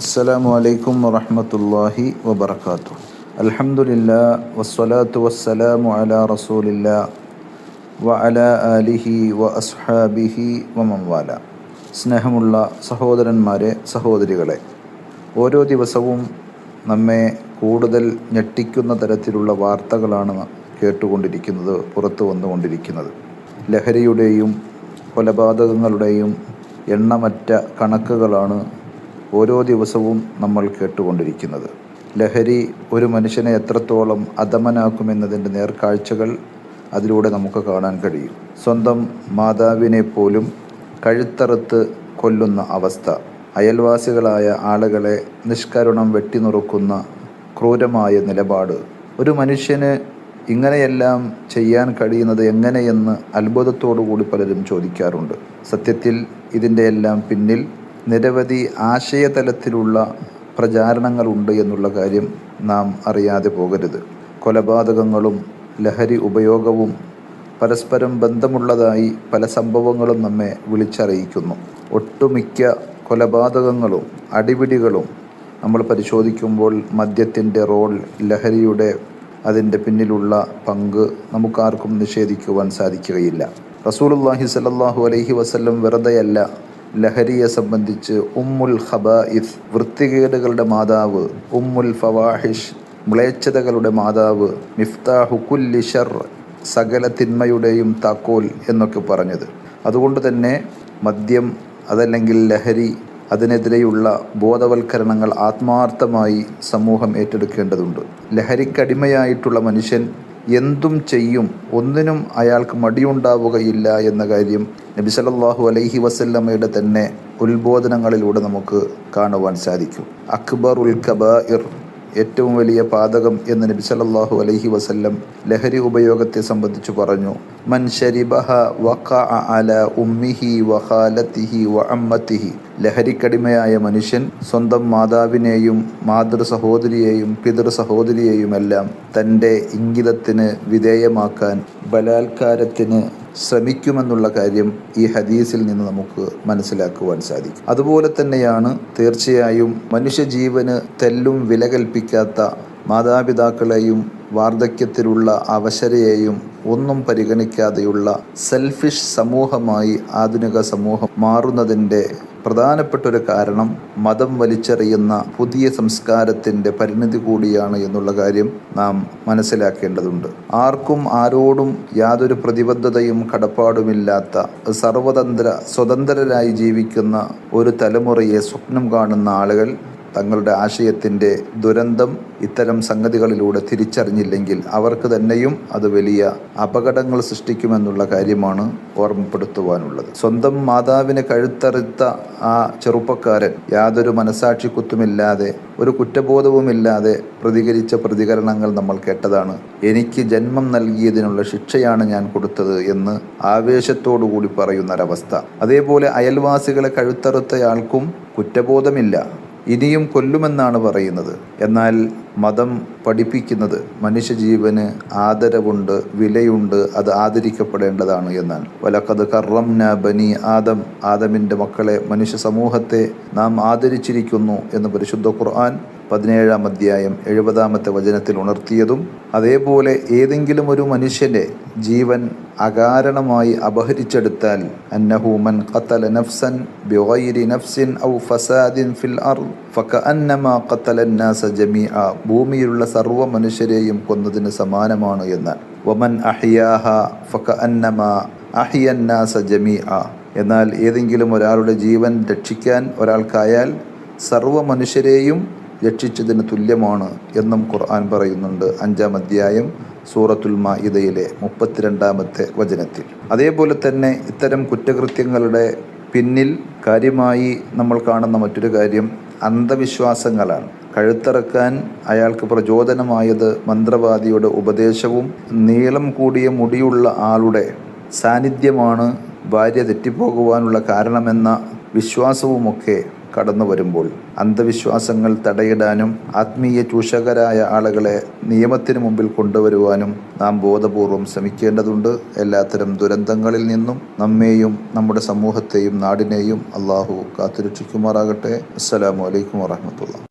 السلام عليكم ورحمة الله وبركاته الحمد لله والصلاة والسلام على رسول الله وعلى آله وأصحابه ومن والاه സ്നേഹമുള്ള സഹോദരന്മാരെ സഹോദരികളെ ഓരോ ദിവസവും നമ്മെ കൂടുതൽ ഞെട്ടിക്കുന്ന തരത്തിലുള്ള വാർത്തകളാണ് കേട്ടുകൊണ്ടിരിക്കുന്നത് പുറത്തു വന്നുകൊണ്ടിരിക്കുന്നത് ലഹരിയുടെയും കൊലപാതകങ്ങളുടെയും എണ്ണമറ്റ കണക്കുകളാണ് ഓരോ ദിവസവും നമ്മൾ കേട്ടുകൊണ്ടിരിക്കുന്നത്. ലഹരി ഒരു മനുഷ്യനെ എത്രത്തോളം അധമനാക്കുമെന്നതിന്റെ നേർക്കാഴ്ചകൾ അതിലൂടെ നമുക്ക് കാണാൻ കഴിയും. സ്വന്തം മാതാവിനെ പോലും കഴുത്തറുത്ത് കൊല്ലുന്ന അവസ്ഥ. അയൽവാസികളായ ആളുകളെ നിഷ്കരുണം വെട്ടിനുറുക്കുന്ന ക്രൂരമായ നിലപാട്. ഒരു മനുഷ്യന് ഇങ്ങനെയെല്ലാം ചെയ്യാൻ കഴിയുന്നത് എങ്ങനെയെന്ന് അത്ഭുതത്തോടു കൂടി പലരും ചോദിക്കാറുണ്ട്. സത്യത്തിൽ ഇതിന്റെ എല്ലാം പിന്നിൽ നിരവധി ആശയതലത്തിലുള്ള പ്രചാരണങ്ങളുണ്ട് എന്നുള്ള കാര്യം നാം അറിയാതെ പോകരുത്. കൊലപാതകങ്ങളും ലഹരി ഉപയോഗവും പരസ്പരം ബന്ധമുള്ളതായി പല സംഭവങ്ങളും നമ്മെ വിളിച്ചറിയിക്കുന്നു. ഒട്ടുമിക്ക കൊലപാതകങ്ങളും അടിപിടികളും നമ്മൾ പരിശോധിക്കുമ്പോൾ മദ്യത്തിന്റെ റോൾ ലഹരിയുടെ അതിന്റെ പിന്നിലുള്ള പങ്ക് നമുക്കാർക്കും നിഷേധിക്കുവാൻ സാധിക്കുകയില്ല. റസൂലുല്ലാഹി സലല്ലാഹു അലൈഹി വസല്ലം വെറുതെയല്ല ലഹരിയെ സംബന്ധിച്ച് ഉമ്മുൽ ഖബായിസ് വൃത്തികേടുകളുടെ മാതാവ് ഉമ്മുൽ ഫവാഹിഷ് മ്ലേച്ഛതകളുടെ മാതാവ് മിഫ്താഹു കുല്ലി ഷർ സകല തിന്മയുടെയും താക്കോൽ എന്നൊക്കെ പറഞ്ഞത്. അതുകൊണ്ട് തന്നെ മദ്യം അതല്ലെങ്കിൽ ലഹരി അതിനെതിരെയുള്ള ബോധവൽക്കരണങ്ങൾ ആത്മാർത്ഥമായി സമൂഹം ഏറ്റെടുക്കേണ്ടതുണ്ട്. ലഹരിക്കടിമയായിട്ടുള്ള മനുഷ്യൻ എന്തും ചെയ്യും ഒന്നിനും അയാൾക്ക് മടിയുണ്ടാവുകയില്ല എന്ന കാര്യം നബി സല്ലല്ലാഹു അലൈഹി വസല്ലമ്മയുടെ തന്നെ ഉത്ബോധനങ്ങളിലൂടെ നമുക്ക് കാണുവാൻ സാധിക്കും. അക്ബർ അക്ബറുൽ കബായിർ. ഏറ്റവും വലിയ പാതകം എന്ന് നബി സല്ലാഹു അലൈഹി വസല്ലം ലഹരി ഉപയോഗത്തെ സംബന്ധിച്ച് പറഞ്ഞു. മൻ ഷരിബഹ ലഹരിക്കടിമയായ മനുഷ്യൻ സ്വന്തം മാതാവിനെയും മാതൃ സഹോദരിയെയും പിതൃ സഹോദരിയെയുമെല്ലാം തന്റെ ഇംഗിതത്തിന് വിധേയമാക്കാൻ ബലാത്കാരത്തിന് ശ്രമിക്കുമെന്നുള്ള കാര്യം ഈ ഹദീസിൽ നിന്ന് നമുക്ക് മനസ്സിലാക്കുവാൻ സാധിക്കും. അതുപോലെ തന്നെയാണ് തീർച്ചയായും മനുഷ്യജീവന് തെല്ലും വില കൽപ്പിക്കാത്ത മാതാപിതാക്കളെയും വാർദ്ധക്യത്തിലുള്ള അവശരയെയും ഒന്നും പരിഗണിക്കാതെയുള്ള സെൽഫിഷ് സമൂഹമായി ആധുനിക സമൂഹം മാറുന്നതിന്റെ പ്രധാനപ്പെട്ട ഒരു കാരണം മതം വലിച്ചെറിയുന്ന പുതിയ സംസ്കാരത്തിന്റെ പരിണിതി കൂടിയാണ് എന്നുള്ള കാര്യം നാം മനസ്സിലാക്കേണ്ടതുണ്ട്. ആർക്കും ആരോടും യാതൊരു പ്രതിബദ്ധതയും കടപ്പാടുമില്ലാത്ത സർവതന്ത്ര സ്വതന്ത്രരായി ജീവിക്കുന്ന ഒരു തലമുറയെ സ്വപ്നം കാണുന്ന ആളുകൾ തങ്ങളുടെ ആശയത്തിന്റെ ദുരന്തം ഇത്തരം സംഗതികളിലൂടെ തിരിച്ചറിഞ്ഞില്ലെങ്കിൽ അവർക്ക് തന്നെയും അത് വലിയ അപകടങ്ങൾ സൃഷ്ടിക്കുമെന്നുള്ള കാര്യമാണ് ഓർമ്മപ്പെടുത്തുവാനുള്ളത്. സ്വന്തം മാതാവിനെ കഴുത്തറുത്ത ആ ചെറുപ്പക്കാരൻ യാതൊരു മനസാക്ഷി കുത്തുമില്ലാതെ ഒരു കുറ്റബോധവുമില്ലാതെ പ്രതികരിച്ച പ്രതികരണങ്ങൾ നമ്മൾ കേട്ടതാണ്. എനിക്ക് ജന്മം നൽകിയതിനുള്ള ശിക്ഷയാണ് ഞാൻ കൊടുത്തത് എന്ന് ആവേശത്തോടുകൂടി പറയുന്ന പറയുന്നൊരവസ്ഥ. അതേപോലെ അയൽവാസികളെ കഴുത്തറുത്തയാൾക്കും കുറ്റബോധമില്ല. ഇനിയും കൊല്ലുമെന്നാണ് പറയുന്നത്. എന്നാൽ മതം പഠിപ്പിക്കുന്നത് മനുഷ്യജീവന് ആദരവുണ്ട് വിലയുണ്ട് അത് ആദരിക്കപ്പെടേണ്ടതാണ് എന്നാണ് വലക്കത് കറംന ബനി ആദം ആദമിൻ്റെ മക്കളെ മനുഷ്യ സമൂഹത്തെ നാം ആദരിച്ചിരിക്കുന്നു എന്ന് പരിശുദ്ധ ഖുർആൻ പതിനേഴാം അധ്യായം എഴുപതാമത്തെ വചനത്തിൽ ഉണർത്തിയതും അതേപോലെ ഏതെങ്കിലും ഒരു മനുഷ്യൻ്റെ ജീവൻ അകാരണമായി അപഹരിച്ചെടുത്താൽ അന്നഹൂമൻ ഖത്തല നഫ്സൻ ബിഗൈരി നഫ്സിൻ ഔ ഫസാദിൻ ഫിൽ അർദ് ഫകഅന്നമാ ഖത്തല الناس ജമീഅ ഭൂമിയിലുള്ള സർവ മനുഷ്യരെയും കൊന്നതിന് സമാനമാണ് എന്ന്. വമൻ അഹിയാഹ ഫക അന്നമ അഹിയന്നാസ ജമീ ആ എന്നാൽ ഏതെങ്കിലും ഒരാളുടെ ജീവൻ രക്ഷിക്കാൻ ഒരാൾക്കായാൽ സർവ മനുഷ്യരെയും രക്ഷിച്ചതിന് തുല്യമാണ് എന്നും ഖുർആൻ പറയുന്നുണ്ട് അഞ്ചാം അധ്യായം സൂറത്തുൽ മാഇദയിലെ മുപ്പത്തിരണ്ടാമത്തെ വചനത്തിൽ. അതേപോലെ തന്നെ ഇത്തരം കുറ്റകൃത്യങ്ങളുടെ പിന്നിൽ കാര്യമായി നമ്മൾ കാണുന്ന മറ്റൊരു കാര്യം അന്ധവിശ്വാസങ്ങളാണ്. കഴുത്തിറക്കാൻ അയാൾക്ക് പ്രചോദനമായത് മന്ത്രവാദിയുടെ ഉപദേശവും നീളം കൂടിയ മുടിയുള്ള ആളുടെ സാന്നിധ്യമാണ് ഭാര്യ തെറ്റിപ്പോകുവാനുള്ള കാരണമെന്ന വിശ്വാസവുമൊക്കെ കടന്നു വരുമ്പോൾ അന്ധവിശ്വാസങ്ങൾ തടയിടാനും ആത്മീയ ചൂഷകരായ ആളുകളെ നിയമത്തിന് മുമ്പിൽ കൊണ്ടുവരുവാനും നാം ബോധപൂർവം ശ്രമിക്കേണ്ടതുണ്ട്. എല്ലാത്തരം ദുരന്തങ്ങളിൽ നിന്നും നമ്മെയും നമ്മുടെ സമൂഹത്തെയും നാടിനെയും അള്ളാഹു കാത്തുരക്ഷിക്കുമാറാകട്ടെ. അസ്സലാമു അലൈക്കും വറഹമത്തുള്ള